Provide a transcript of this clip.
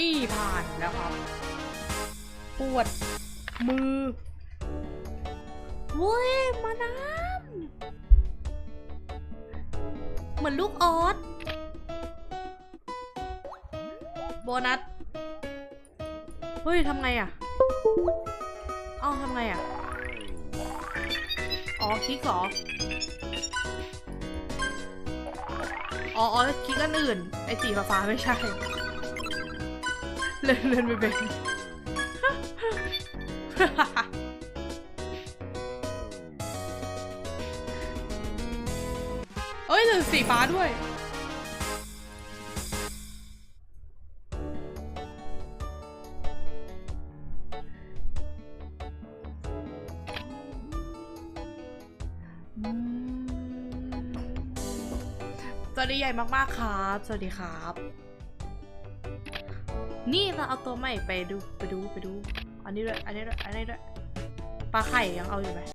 นี่ผ่านแล้วครับ ปวดมือเว้ยมาน้ำเหมือนลูกออสโบนัส เฮ้ยทำไงอะเอ้าทำไงอะ อ๋อคลิกเหรออ๋ออ๋อคลิกอันอื่น ไอสีฟ้าๆไม่ใช่ เล่นเล่นไม่เป็นเอ้ยถึงสีฟ้าด้วย สวัสดีใหญ่มากๆครับ สวัสดีครับ นี่เราเอาตัวใหม่ไปดูไปดูไปดู อันนี้ด้วยอันนี้ด้วยอันนี้ด้วยปลาไข่ยังเอาอยู่ไหม